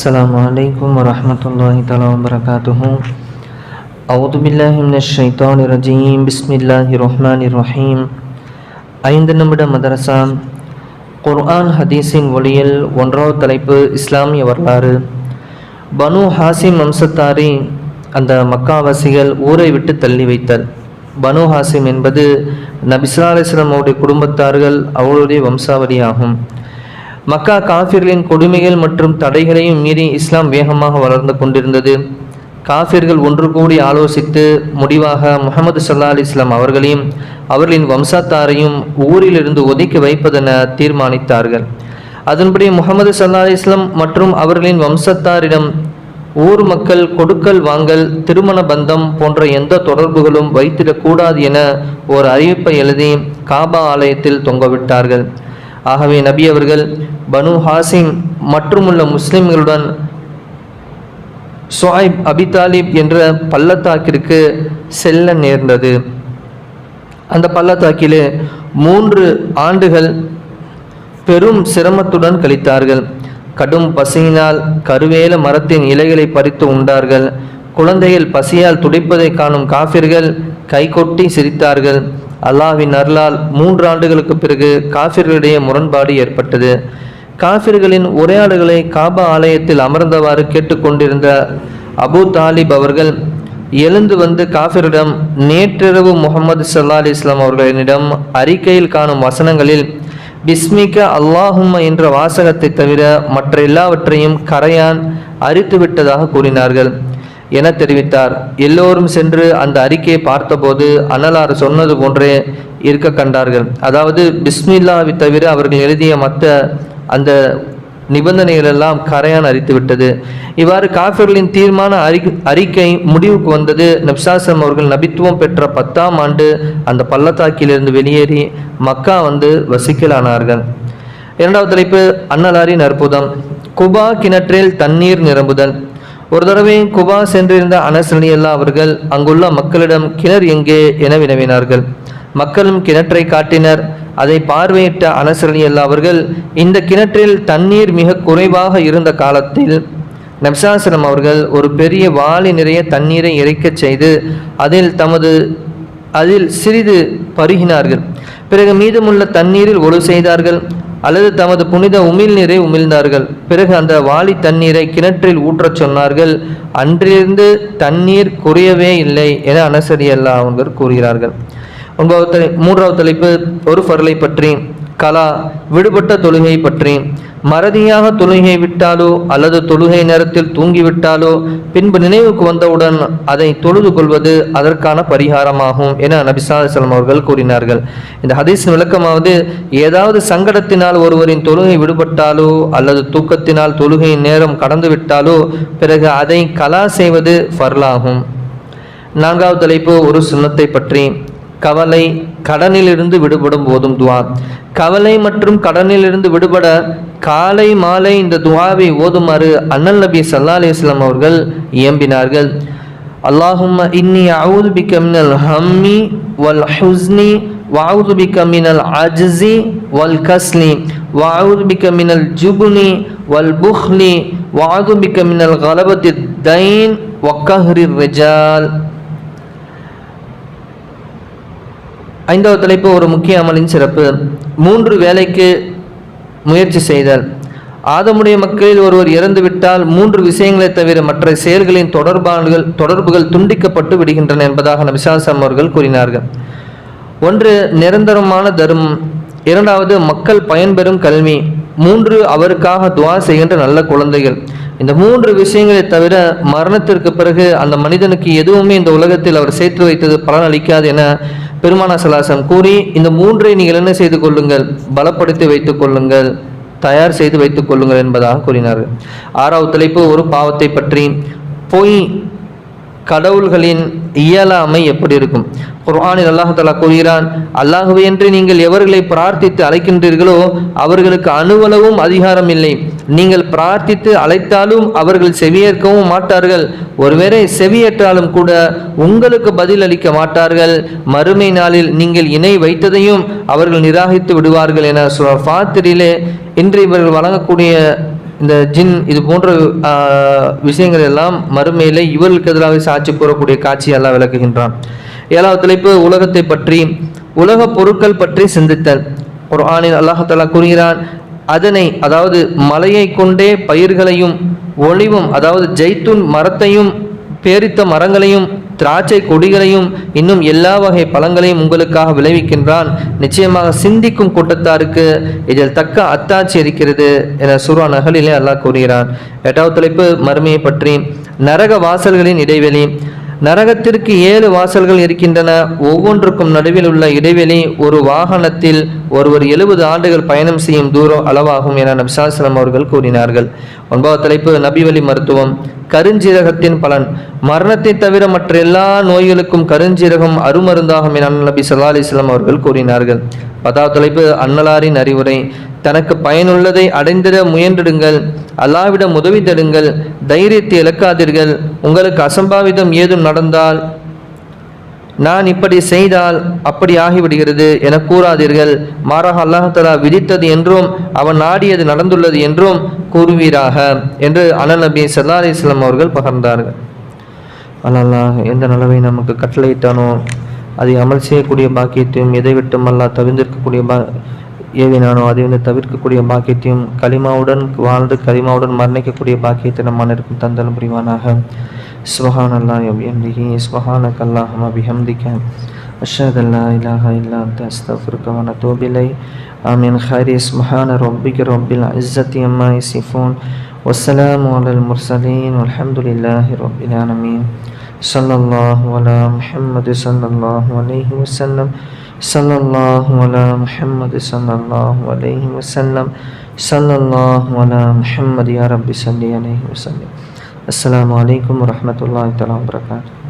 السلام عليكم ورحمة الله تعالى وبركاته أعوذ بالله من الشيطان الرجيم بسم الله الرحمن الرحيم ஐந்து நிமிட மதரசா குர்ஆன் ஹதீஸின் ஒளியில் ஒன்றாவது தலைப்பு இஸ்லாமிய வரலாறு பனு ஹாசிம் வம்சத்தாரி அந்த மக்காவாசிகள் ஊரை விட்டு தள்ளி வைத்தல் பனு ஹாசிம் என்பது நபிஸ்லா அலிஸ்லாம் அவருடைய குடும்பத்தார்கள் அவருடைய வம்சாவளி ஆகும் மக்கா காஃபிர்களின் கொடுமைகள் மற்றும் தடைகளையும் மீறி இஸ்லாம் வேகமாக வளர்ந்து கொண்டிருந்தது. காஃபிர்கள் ஒன்று கூடி ஆலோசித்து முடிவாக முகமது சல்லா அலி இஸ்லாம் அவர்களையும் அவர்களின் வம்சத்தாரையும் ஊரிலிருந்து ஒதுக்கி வைப்பதென தீர்மானித்தார்கள். அதன்படி முகமது சல்லா அலி இஸ்லாம் மற்றும் அவர்களின் வம்சத்தாரிடம் ஊர் மக்கள் கொடுக்கல் வாங்கல் திருமண பந்தம் போன்ற எந்த தொடர்புகளும் வைத்திடக்கூடாது என ஒரு அறிவிப்பை எழுதி காபா ஆலயத்தில் தொங்கவிட்டார்கள். ஆகவே நபி அவர்கள் பனு ஹாசிம் மற்றுமுள்ள முஸ்லிம்களுடன் சுவாயிப் அபிதாலிப் என்ற பள்ளத்தாக்கிற்கு செல்ல நேர்ந்தது. அந்த பள்ளத்தாக்கிலே மூன்று ஆண்டுகள் பெரும் சிரமத்துடன் கழித்தார்கள். கடும் பசியினால் கருவேல மரத்தின் இலைகளை பறித்து உண்டார்கள். குழந்தைகள் பசியால் துடிப்பதை காணும் காஃபிர்கள் கைகொட்டி சிரித்தார்கள். அல்லாவின் அருளால் மூன்று ஆண்டுகளுக்கு பிறகு காபிர்களிடையே முரண்பாடு ஏற்பட்டது. காபிர்களின் உரையாடுகளை காபா ஆலயத்தில் அமர்ந்தவாறு கேட்டுக்கொண்டிருந்த அபு தாலிப் அவர்கள் எழுந்து வந்து காபிரிடம் நேற்றிரவு முகமது சல்லா அலி இஸ்லாம் அவர்களிடம் அறிக்கையில் காணும் வசனங்களில் பிஸ்மிக அல்லாஹும் என்ற வாசகத்தை தவிர மற்ற எல்லாவற்றையும் கரையான் அரித்து விட்டதாக கூறினார்கள். என தெரிவித்தார். எல்லோரும் சென்று அந்த அறிக்கையை பார்த்தபோது அனலார் சொன்னது போன்றே இருக்க கண்டார்கள். அதாவது பிஸ்மில்லாவை தவிர அவர்கள் எழுதிய மற்ற அந்த நிபந்தனைகள் எல்லாம் கரையான் அரித்து விட்டது. இவ்வாறு காஃபிர்களின் தீர்மான அறி அறிக்கை முடிவுக்கு வந்தது. நப்சாசம் அவர்கள் நபித்துவம் பெற்ற பத்தாம் ஆண்டு அந்த பள்ளத்தாக்கிலிருந்து வெளியேறி மக்கா வந்து வசிக்கலானார்கள். இரண்டாவது தலைப்பு அன்னலாரின் அற்புதம். குபா கிணற்றில் தண்ணீர் நிரம்புதல். ஒரு தடவை குபா சென்றிருந்த அனஸ் அலியல்லா அவர்கள் அங்குள்ள மக்களிடம் கிணறு எங்கே? என வினவினார்கள். மக்களும் கிணற்றை காட்டினர். அதை பார்வையிட்ட அனஸ் அலியல்லா அவர்கள் இந்த கிணற்றில் தண்ணீர் மிக குறைவாக இருந்த காலத்தில் நப்சாசனம் அவர்கள் ஒரு பெரிய வாளி நிறைய தண்ணீரை இறைக்கச் செய்து அதில் தமது அதில் சிறிது பருகினார்கள். பிறகு மீதமுள்ள தண்ணீரில் ஒழு செய்தார்கள். அல்லது தமது புனித உமிழ்நீரை உமிழ்ந்தார்கள். பிறகு அந்த வாளி தண்ணீரை கிணற்றில் ஊற்றச் சொன்னார்கள். அன்றிலிருந்து தண்ணீர் குறையவே இல்லை என அனசரியல்லா அவர்கள் அவங்க கூறுகிறார்கள். ஒன்பதாவது மூன்றாவது தலைப்பு ஒரு ஃபர்லை பற்றி கலா விடுபட்ட தொழுகை பற்றி. மறதியாக தொழுகை விட்டாலோ அல்லது தொழுகை நேரத்தில் தூங்கிவிட்டாலோ பின்பு நினைவுக்கு வந்தவுடன் அதை தொழுது கொள்வது அதற்கான பரிகாரமாகும் என நபிசாசலம் அவர்கள் கூறினார்கள். இந்த ஹதீஸ் விளக்கமாவது ஏதாவது சங்கடத்தினால் ஒருவரின் தொழுகை விடுபட்டாலோ அல்லது தூக்கத்தினால் தொழுகையின் நேரம் கடந்து விட்டாலோ பிறகு அதை கலா செய்வது ஃபர்லாகும். நான்காவது தலைப்பு ஒரு சுண்ணத்தை பற்றி. கவலை கடனிலிருந்து விடுபடும் போதும் துவா. கவலை மற்றும் கடனிலிருந்து விடுபட காலை மாலை இந்த துவாவை ஓதுமாறு அண்ணல் நபி சல்லா அலிஸ்லாம் அவர்கள் இயம்பினார்கள். அல்லாஹும் இன்னி அவுது பிக்க மினல் ஹம்மி வல் ஹுஸ்னி வஅவுது பிக்க மினல் அஜ்ஸி வல் கஸ்லி வாவுது பிக்க மினல் ஜுபுனி வல் புஹ்லி வாவுது பிக்க மினல் கலபத்தி தைன் வக்கஹ்ரி ரிஜால். ஐந்தாவது தலைப்பு ஒரு முக்கிய அமலின் சிறப்பு. மூன்று வேலைக்கு முயற்சி செய்தல். ஆதமுடைய மக்களில் ஒருவர் இறந்துவிட்டால் மூன்று விஷயங்களை தவிர மற்ற செயல்களின் தொடர்பான தொடர்புகள் துண்டிக்கப்பட்டு விடுகின்றன என்பதாக நபிசாசம் அவர்கள் கூறினார்கள். ஒன்று நிரந்தரமான தர்மம். இரண்டாவது மக்கள் பயன்பெறும் கல்வி. மூன்று அவருக்காக துவா செய்கின்ற நல்ல குழந்தைகள். இந்த மூன்று விஷயங்களை தவிர மரணத்திற்கு பிறகு அந்த மனிதனுக்கு எதுவுமே இந்த உலகத்தில் அவர் சேர்த்து வைத்தது பலன் அளிக்காது என பெருமானா சலாசம் கூறி இந்த மூன்றை நீங்கள் என்ன செய்து கொள்ளுங்கள்? பலப்படுத்தி வைத்துக் கொள்ளுங்கள். தயார் செய்து வைத்துக் கொள்ளுங்கள் என்பதாக கூறினார் ஆறாவது தலைப்பு ஒரு பாவத்தை பற்றி பொய் கடவுள்களின் இயலாமை எப்படி இருக்கும்? குர்ஆனில் அல்லாஹாலா கூறுகிறான் அல்லாஹுவே என்று நீங்கள் எவர்களை பிரார்த்தித்து அழைக்கின்றீர்களோ அவர்களுக்கு அணுவளவும் அதிகாரம் இல்லை. நீங்கள் பிரார்த்தித்து அழைத்தாலும் அவர்கள் செவியேற்கவும் மாட்டார்கள். ஒருவேளை செவியேற்றாலும் கூட உங்களுக்கு பதில் அளிக்க மாட்டார்கள். மறுமை நாளில் நீங்கள் இணை வைத்ததையும் அவர்கள் நிராகரித்து விடுவார்கள் என ஃபாத்திரிலே இன்று இவர்கள் வழங்கக்கூடிய இந்த ஜின் இது போன்ற விஷயங்கள் எல்லாம் மறுமையிலே இவர்களுக்கு எதிராக சாட்சி கூறக்கூடிய காட்சியெல்லாம் விளக்குகின்றான். ஏழாவது தலைப்பு உலகத்தை பற்றி உலக பொருட்கள் பற்றி சிந்தித்தல். ஒரு ஆணில் அல்லாஹாலா கூறுகிறான் அதனை அதாவது மலையை கொண்டே பயிர்களையும் ஒளிவும் அதாவது ஜெய்துன் மரத்தையும் பேரித்த மரங்களையும் திராட்சை கொடிகளையும் இன்னும் எல்லா வகை பழங்களையும் உங்களுக்காக விளைவிக்கின்றான். நிச்சயமாக சிந்திக்கும் கூட்டத்தாருக்கு இதில் தக்க அத்தாட்சி இருக்கிறது என சுரா நகலிலே அல்லாஹ் கூறுகிறான். எட்டாவது தலைப்பு மறுமையை பற்றி. நரக வாசல்களின் இடைவெளி. நரகத்திற்கு ஏழு வாசல்கள் இருக்கின்றன. ஒவ்வொன்றுக்கும் நடுவில் உள்ள இடைவெளி ஒரு வாகனத்தில் ஒருவர் எழுபது ஆண்டுகள் பயணம் செய்யும் தூரம் அளவாகும் என நபிசாஸ்லம் அவர்கள் கூறினார்கள். ஒன்பதாவது தலைப்பு நபிவழி மருத்துவம். கருஞ்சீரகத்தின் பலன். மரணத்தை தவிர மற்ற எல்லா நோய்களுக்கும் கருஞ்சீரகம் அருமருந்தாகும் என நபி சல்லா அலிஸ்லாம் அவர்கள் கூறினார்கள். பத்தாவது தலைப்பு அன்னலாரின் அறிவுரை. தனக்கு பயனுள்ளதை அடைந்திட முயன்றிடுங்கள். அல்லாவிடம் உதவி தேடுங்கள் தைரியத்தை இழக்காதீர்கள். உங்களுக்கு அசம்பாவிதம் ஏதும் நடந்தால் நான் இப்படி செய்தால் அப்படி ஆகிவிடுகிறது என கூறாதீர்கள். மாறாக அல்லாஹலா விதித்தது என்றும் அவன் நாடியது நடந்துள்ளது என்றும் கூறுவீராக என்று அனல் நபி சல்லா அலிஸ்லாம் அவர்கள் பகர்ந்தார்கள். அல்லாஹ் எந்த நலவை நமக்கு கட்டளையிட்டானோ அதை அமல் செய்யக்கூடிய பாக்கியத்தையும் எதை விட்டும் அல்லா தவிர்ந்திருக்கக்கூடிய பா ஏவினானோ அதை வந்து தவிர்க்கக்கூடிய பாக்கியத்தையும் களிமாவுடன் வாழ்ந்து களிமாவுடன் மரணிக்கக்கூடிய பாக்கியத்தை நம் அனைவருக்கும் தந்தலும் புரிவானாக சுபஹான் அல்லாஹ் எம்திஹி சுபஹானக் அல்லாஹும பிஹம்திக அஷ்ஹது அன் லா இலாஹ இல்லா அன்த அஸ்தக்ஃபிருக வ நத்தூபு இலை ஆமீன் خير سبحان ربك رب العزة عما يصفون والسلام على المرسلين والحمد لله رب العالمين صلى الله على محمد صلى الله عليه وسلم صلى الله على محمد صلى الله عليه وسلم. صلى الله على محمد يا رب صل عليه وسلم. السلام عليكم ورحمة الله تعالى وبركاته.